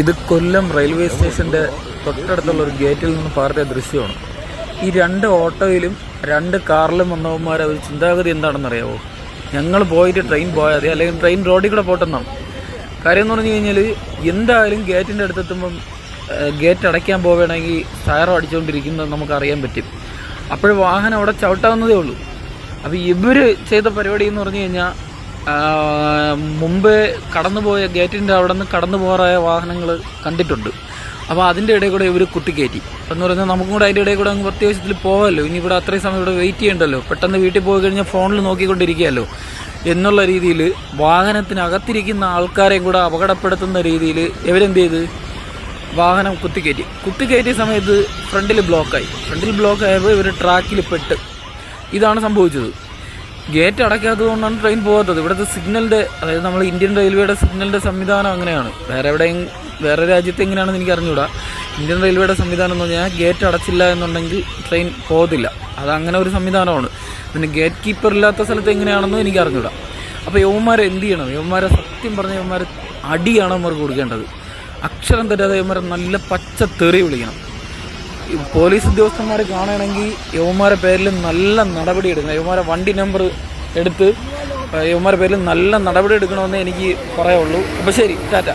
ഇത് കൊല്ലം റെയിൽവേ സ്റ്റേഷന്റെ തൊട്ടടുത്തുള്ള ഒരു ഗേറ്റിൽ നിന്ന് പാർട്ടിയ ദൃശ്യമാണ്. ഈ രണ്ട് ഓട്ടോയിലും രണ്ട് കാറിലും വന്നവന്മാരെ ഒരു ചിന്താഗതി എന്താണെന്നറിയാവോ? ഞങ്ങൾ പോയിട്ട് ട്രെയിൻ പോയാൽ മതി അല്ലെങ്കിൽ ട്രെയിൻ റോഡിൽ കൂടെ പോട്ടെന്നാണ്. കാര്യം എന്ന് പറഞ്ഞു കഴിഞ്ഞാൽ എന്തായാലും ഗേറ്റിന്റെ അടുത്തെത്തുമ്പം ഗേറ്റ് അടയ്ക്കാൻ പോവുകയാണെങ്കിൽ ടയറോ അടിച്ചുകൊണ്ടിരിക്കുന്നത് നമുക്കറിയാൻ പറ്റും. അപ്പോൾ വാഹനം അവിടെ ചവിട്ടാവുന്നതേ ഉള്ളൂ. അപ്പോൾ ഇവർ ചെയ്ത പരിപാടി എന്ന് പറഞ്ഞു കഴിഞ്ഞാൽ മുമ്പേ കടന്നുപോയ ഗേറ്റിന്റെ അവിടെ നിന്ന് കടന്നു പോകാറായ വാഹനങ്ങൾ കണ്ടിട്ടുണ്ട്. അപ്പോൾ അതിന്റെ ഇടയിൽ കൂടെ ഇവർ കുത്തിക്കയറ്റി എന്ന് പറഞ്ഞാൽ നമുക്കും കൂടെ അതിന്റെ ഇടയിൽ കൂടെ അങ്ങ് പ്രത്യാവശ്യത്തിൽ പോകാമല്ലോ. ഇനി ഇവിടെ അത്രയും സമയം ഇവിടെ വെയിറ്റ് ചെയ്യണ്ടല്ലോ. പെട്ടെന്ന് വീട്ടിൽ പോയി കഴിഞ്ഞാൽ ഫോണിൽ നോക്കിക്കൊണ്ടിരിക്കുകയല്ലോ. എന്നുള്ള രീതിയിൽ വാഹനത്തിനകത്തിരിക്കുന്ന ആൾക്കാരെയും കൂടെ അപകടപ്പെടുത്തുന്ന രീതിയിൽ ഇവരെന്ത് ചെയ്ത്? വാഹനം കുത്തിക്കയറ്റി കുത്തിക്കയറ്റിയ സമയത്ത് ഫ്രണ്ടിൽ ബ്ലോക്കായി ഫ്രണ്ടിൽ ബ്ലോക്ക് ആയപ്പോൾ ഇവർ ട്രാക്കിൽ പെട്ട്. ഇതാണ് സംഭവിച്ചത്. ഗേറ്റ് അടയ്ക്കാത്തത് കൊണ്ടാണ് ട്രെയിൻ പോകാത്തത്. ഇവിടുത്തെ സിഗ്നലിന്റെ അതായത് നമ്മൾ ഇന്ത്യൻ റെയിൽവേയുടെ സിഗ്നലിന്റെ സംവിധാനം അങ്ങനെയാണ്. വേറെ എവിടെയും വേറെ രാജ്യത്ത് എങ്ങനെയാണെന്ന് എനിക്ക് അറിഞ്ഞുകൂടാ ഇന്ത്യൻ റെയിൽവേയുടെ സംവിധാനം എന്ന് പറഞ്ഞാൽ ഗേറ്റ് അടച്ചില്ല എന്നുണ്ടെങ്കിൽ ട്രെയിൻ പോകത്തില്ല. അത് അങ്ങനെ ഒരു സംവിധാനമാണ്. പിന്നെ ഗേറ്റ് കീപ്പർ ഇല്ലാത്ത സ്ഥലത്ത് എങ്ങനെയാണെന്നും എനിക്ക് അറിഞ്ഞുകൂടാ അപ്പോൾ യവന്മാരെ എന്ത് ചെയ്യണം? യവന്മാരെ സത്യം പറഞ്ഞ യവന്മാരെ അടിയാണ് അവർക്ക് കൊടുക്കേണ്ടത്. അക്ഷരം തരാതെ യവന്മാരെ നല്ല പച്ച തെറി വിളിക്കണം. പോലീസ് ഉദ്യോഗസ്ഥന്മാർ കാണുകയാണെങ്കിൽ യവന്മാരെ പേരിൽ നല്ല നടപടി എടുക്കണം. യവന്മാരെ വണ്ടി നമ്പർ എടുത്ത് യവന്മാരെ പേരിൽ നല്ല നടപടി എടുക്കണമെന്ന് എനിക്ക് പറയുള്ളൂ അപ്പോൾ ശരി ടാറ്റ.